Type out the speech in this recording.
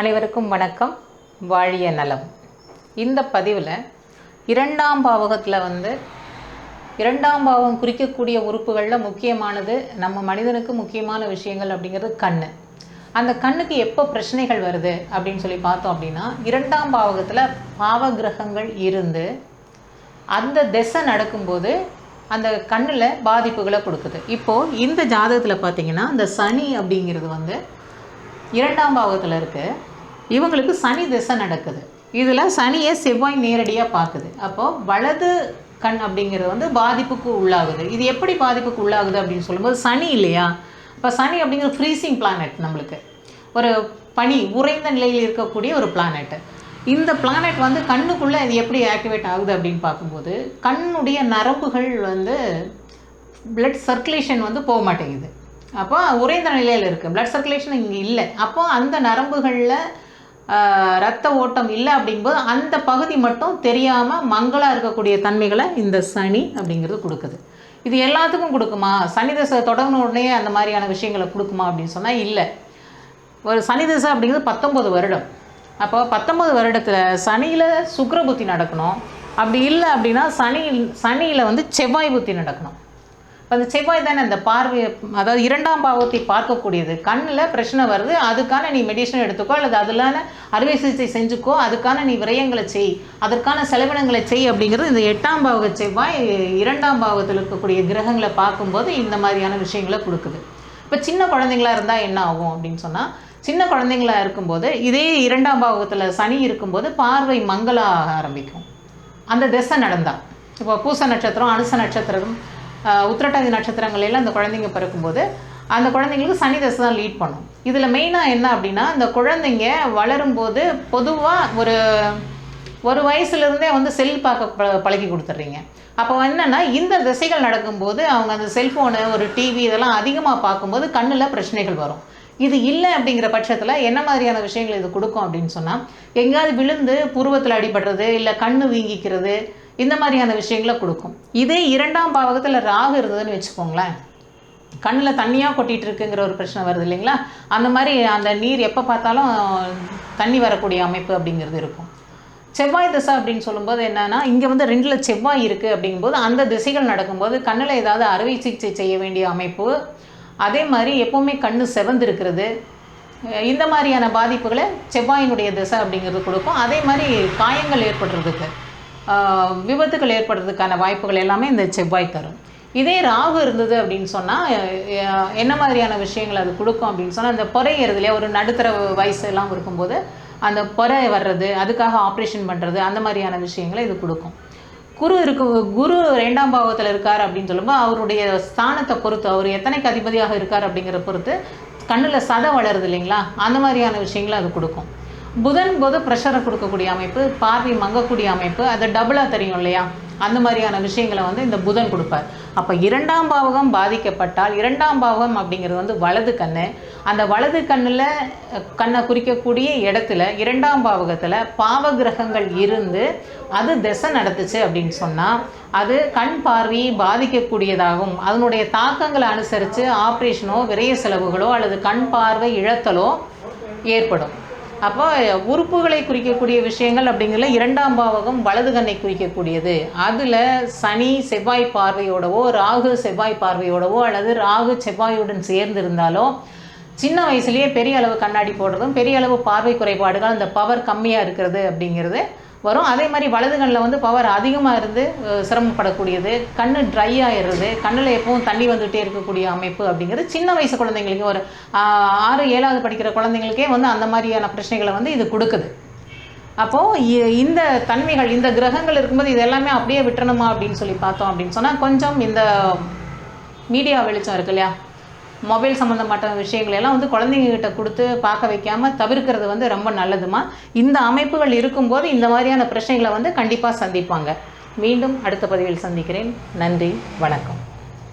அனைவருக்கும் வணக்கம். வாழிய நலம். இந்த பதிவில் இரண்டாம் பாவகத்தில் வந்து இரண்டாம் பாவம் குறிக்கக்கூடிய உறுப்புகளில் முக்கியமானது நம்ம மனிதனுக்கு முக்கியமான விஷயங்கள் அப்படிங்கிறது கண் அந்த கண்ணுக்கு எப்போ பிரச்சனைகள் வருது அப்படின்னு சொல்லி பார்த்தோம் அப்படின்னா இரண்டாம் பாவகத்தில் பாவ கிரகங்கள் இருந்து அந்த திசை நடக்கும்போது அந்த கண்ணில் பாதிப்புகளை கொடுக்குது. இப்போது இந்த ஜாதகத்தில் பார்த்தீங்கன்னா இந்த சனி அப்படிங்கிறது வந்து இரண்டாம் பாவத்தில் இருக்குது இவங்களுக்கு சனி திசை நடக்குது. இதில் சனியை செவ்வாய் நேரடியாக பார்க்குது அப்போது வலது கண் அப்படிங்கிறது வந்து பாதிப்புக்கு உள்ளாகுது. இது எப்படி பாதிப்புக்கு உள்ளாகுது அப்படின்னு சொல்லும்போது சனி இல்லையா? இப்போ சனி அப்படிங்கிறது ஃப்ரீசிங் பிளானட் நம்மளுக்கு. ஒரு பனி உறைந்த நிலையில் இருக்கக்கூடிய ஒரு பிளானட் இந்த பிளானட் வந்து கண்ணுக்குள்ளே இது எப்படி ஆக்டிவேட் ஆகுது அப்படின்னு பார்க்கும்போது கண்ணுடைய நரம்புகள் வந்து பிளட் சர்க்குலேஷன் வந்து போக மாட்டேங்குது. அப்போ உறைந்த நிலையில் இருக்குது பிளட் சர்க்குலேஷன் இங்கே இல்லை. அப்போ அந்த நரம்புகளில் ரத்த ஓட்டம் இல்லை அப்படிங்கும்போது அந்த பகுதி மட்டும் தெரியாமல் மங்கலாக இருக்கக்கூடிய தன்மைகளை இந்த சனி அப்படிங்கிறது கொடுக்குது. இது எல்லாத்துக்கும் கொடுக்குமா? சனி தசை தொடங்கின உடனே அந்த மாதிரியான விஷயங்களை கொடுக்குமா அப்படின்னு சொன்னால் இல்லை. ஒரு சனி தசை அப்படிங்கிறது பத்தொம்பது வருடம். அப்போ பத்தொம்பது வருடத்தில் சனியில் சுக்கர புத்தி நடக்கணும். அப்படி இல்லை அப்படின்னா சனி சனியில் வந்து செவ்வாய் புத்தி நடக்கணும். இப்போ அந்த செவ்வாய் தானே அந்த பார்வை அதாவது இரண்டாம் பாவத்தை பார்க்கக்கூடியது. கண்ணில் பிரச்சனை வருது அதுக்கான நீ மெடிசன் எடுத்துக்கோ அல்லது அதிலான அறுவை சிகிச்சை செஞ்சுக்கோ அதுக்கான நீ விரயங்களை செய் அதற்கான செலவினங்களை செய் அப்படிங்கிறது இந்த எட்டாம் பாவக செவ்வாய் இரண்டாம் பாவத்தில் இருக்கக்கூடிய கிரகங்களை பார்க்கும்போது இந்த மாதிரியான விஷயங்களை கொடுக்குது. இப்போ சின்ன குழந்தைங்களா இருந்தால் என்ன ஆகும் அப்படின்னு சொன்னால் சின்ன குழந்தைங்களா இருக்கும்போது இதே இரண்டாம் பாவகத்தில் சனி இருக்கும்போது பார்வை மங்களாக ஆரம்பிக்கும். அந்த திசை நடந்தால் இப்போ பூச நட்சத்திரம் அனுச நட்சத்திரம் உத்திரட்டாதி நட்சத்திரங்களில் அந்த குழந்தைங்க பிறக்கும்போது அந்த குழந்தைங்களுக்கு சனி தசை தான் லீட் பண்ணும். இதில் மெயினாக என்ன அப்படின்னா அந்த குழந்தைங்க வளரும்போது பொதுவாக ஒரு ஒரு வயசுலேருந்தே வந்து செல் பார்க்க ப- பழகி கொடுத்துட்றீங்க. அப்போ என்னென்னா இந்த திசைகள் நடக்கும்போது அவங்க அந்த செல்ஃபோனு ஒரு டிவி இதெல்லாம் அதிகமாக பார்க்கும்போது கண்ணில் பிரச்சனைகள் வரும். இது இல்லை அப்படிங்கிற பட்சத்தில் என்ன மாதிரியான விஷயங்கள் இது கொடுக்கும் அப்படின்னு சொன்னால் எங்கேயாவது விழுந்து புருவத்தில் அடிபடுறது இல்லை கண்ணு வீங்கிக்கிறது இந்த மாதிரியான விஷயங்களை கொடுக்கும். இதே இரண்டாம் பாவகத்தில் ராகு இருந்ததுன்னு வச்சுக்கோங்களேன். கண்ணில் தண்ணியாக கொட்டிகிட்டு இருக்குங்கிற ஒரு பிரச்சனை வருது இல்லைங்களா? அந்த மாதிரி அந்த நீர் எப்போ பார்த்தாலும் தண்ணி வரக்கூடிய அமைப்பு அப்படிங்கிறது இருக்கும். செவ்வாய் திசை அப்படின்னு சொல்லும்போது என்னென்னா இங்கே வந்து ரெண்டில் செவ்வாய் இருக்குது அப்படிங்கும்போது அந்த திசைகள் நடக்கும்போது கண்ணில் ஏதாவது அறுவை சிகிச்சை செய்ய வேண்டிய அமைப்பு. அதே மாதிரி எப்போவுமே கண் செவந்திருக்கிறது. இந்த மாதிரியான பாதிப்புகளை செவ்வாயினுடைய திசை அப்படிங்கிறது கொடுக்கும். அதே மாதிரி காயங்கள் ஏற்படுறதுக்கு. விபத்துகள் ஏற்படுறதுக்கான வாய்ப்புகள் எல்லாமே இந்த செவ்வாய் தரும். இதே ராகு இருந்தது அப்படின்னு சொன்னால் என்ன மாதிரியான விஷயங்கள் அது கொடுக்கும் அப்படின்னு சொன்னால் அந்த பொறை ஏறுது ஒரு நடுத்தர வயசு எல்லாம் இருக்கும்போது அந்த பொறை வர்றது அதுக்காக ஆப்ரேஷன் பண்ணுறது அந்த மாதிரியான விஷயங்களை இது கொடுக்கும். குரு இருக்கு குரு ரெண்டாம் பாவத்தில் இருக்கார் அப்படின்னு சொல்லும்போது அவருடைய ஸ்தானத்தை பொறுத்து அவர் எத்தனைக்கு அதிபதியாக இருக்கார் அப்படிங்கிற பொறுத்து கண்ணில் சதை வளருது இல்லைங்களா? அந்த மாதிரியான விஷயங்களை அது கொடுக்கும். புதன் போது ப்ரெஷரை கொடுக்கக்கூடிய அமைப்பு பார்வை மங்கக்கூடிய அமைப்பு அது டபுளாக தெரியும் இல்லையா? அந்த மாதிரியான விஷயங்களை வந்து இந்த புதன் கொடுப்பார். அப்போ இரண்டாம் பாவகம் பாதிக்கப்பட்டால் இரண்டாம் பாவகம் அப்படிங்கிறது வந்து வலது கண்ணு. அந்த வலது கண்ணில் கண்ணை குறிக்கக்கூடிய இடத்துல இரண்டாம் பாவகத்தில் பாவ கிரகங்கள் இருந்து அது திசை நடத்துச்சு அப்படின்னு சொன்னால் அது கண் பார்வையை பாதிக்கக்கூடியதாகும். அதனுடைய தாக்கங்களை அனுசரித்து ஆப்ரேஷனோ விரைய செலவுகளோ அல்லது கண் பார்வை இழத்தலோ ஏற்படும். அப்போ உறுப்புகளை குறிக்கக்கூடிய விஷயங்கள் அப்படிங்கிறதுல இரண்டாம் பாவகம் வலது கண்ணை குறிக்கக்கூடியது. அதில் சனி செவ்வாய் பார்வையோடவோ ராகு செவ்வாய் பார்வையோடவோ அல்லது ராகு செவ்வாயுடன் சேர்ந்து இருந்தாலோ சின்ன வயசுலேயே பெரிய அளவு கண்ணாடி போடுறதும் பெரிய அளவு பார்வை குறைபாடுகள் அந்த பவர் கம்மியாக இருக்கிறது அப்படிங்கிறது வரும். அதே மாதிரி வலது கண்ணில் வந்து பவர் அதிகமாக இருந்து சிரமப்படக்கூடியது. கண் ட்ரை ஆயிடுறது கண்ணில் எப்பவும் தண்ணி வந்துகிட்டே இருக்கக்கூடிய அமைப்பு அப்படிங்கிறது சின்ன வயசு குழந்தைங்களுக்கு ஒரு ஆறு ஏழாவது படிக்கிற குழந்தைங்களுக்கே வந்து அந்த மாதிரியான பிரச்சனைகளை வந்து இது கொடுக்குது. அப்போது இந்த தன்மைகள் இந்த கிரகங்கள் இருக்கும்போது இது எல்லாமே அப்படியே விட்டுறணுமா அப்படின்னு சொல்லி பார்த்தோம் அப்படின்னு சொன்னால் கொஞ்சம் இந்த மீடியா வெளிச்சம் இருக்கு இல்லையா? மொபைல் சம்மந்தப்பட்ட விஷயங்கள் எல்லாம் வந்து குழந்தைங்ககிட்ட கொடுத்து பார்க்க வைக்காமல் தவிர்க்கிறது வந்து ரொம்ப நல்லதுமா? இந்த அமைப்புகள் இருக்கும்போது இந்த மாதிரியான பிரச்சனைகளை வந்து கண்டிப்பாக சந்திப்பாங்க. மீண்டும் அடுத்த பதிவில் சந்திக்கிறேன். நன்றி. வணக்கம்.